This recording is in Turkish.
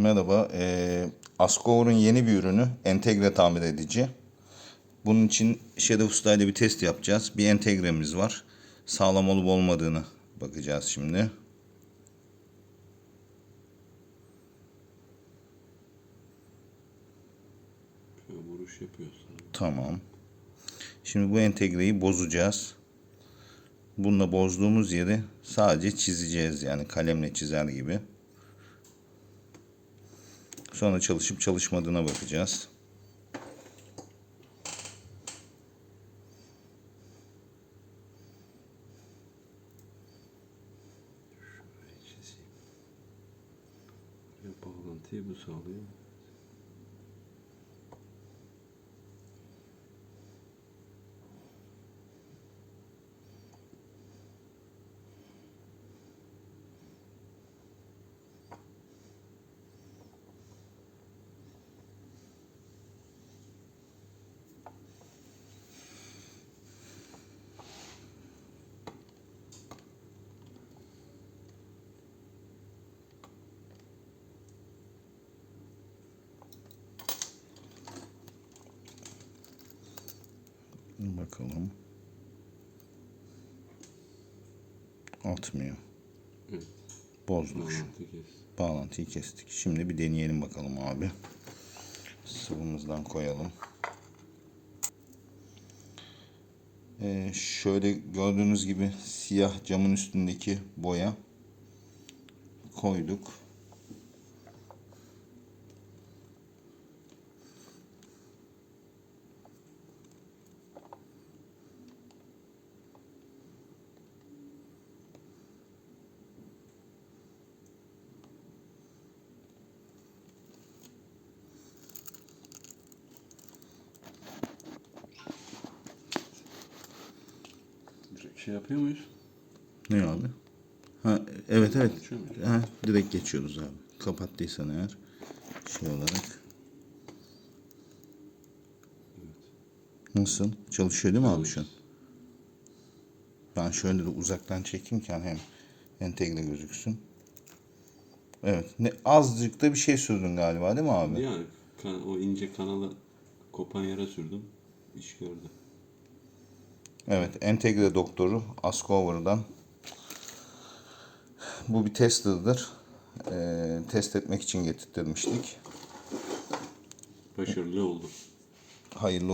Merhaba. Ee, Ascover'ın yeni bir ürünü entegre tamir edici. Bunun için Şeref Usta ile bir test yapacağız. Bir entegremiz var. Sağlam olup olmadığını bakacağız şimdi. Vuruş yapıyorsun. Tamam. Şimdi bu entegreyi bozacağız. Bununla bozduğumuz yeri sadece çizeceğiz yani kalemle çizer gibi. Sonra çalışıp çalışmadığına bakacağız. Şurayı çizeyim. Bağlantıyı bu sağlıyor. Bakalım. Atmıyor. Evet. Bozduk. Bağlantı kes. Bağlantıyı kestik. Şimdi bir deneyelim bakalım abi. Sıvımızdan koyalım. Ee, şöyle gördüğünüz gibi siyah camın üstündeki boya koyduk. Şey yapıyor muyuz? Ne abi? Ha, evet evet. Ha, direkt geçiyoruz abi. Kapattıysan eğer şey olarak. Nasıl? Çalışıyor değil mi abi şu an? Ben şöyle de uzaktan çekeyim ki hani hem entegre gözüksün. Evet. Ne, azıcık da bir şey sürdün galiba değil mi abi? Yani o ince kanalı kopan yere sürdüm. İş gördü. Evet. Entegre doktoru Ascover'dan. Bu bir tester'dır. Ee, test etmek için getirtmiştik. Başarılı oldu. Hayırlı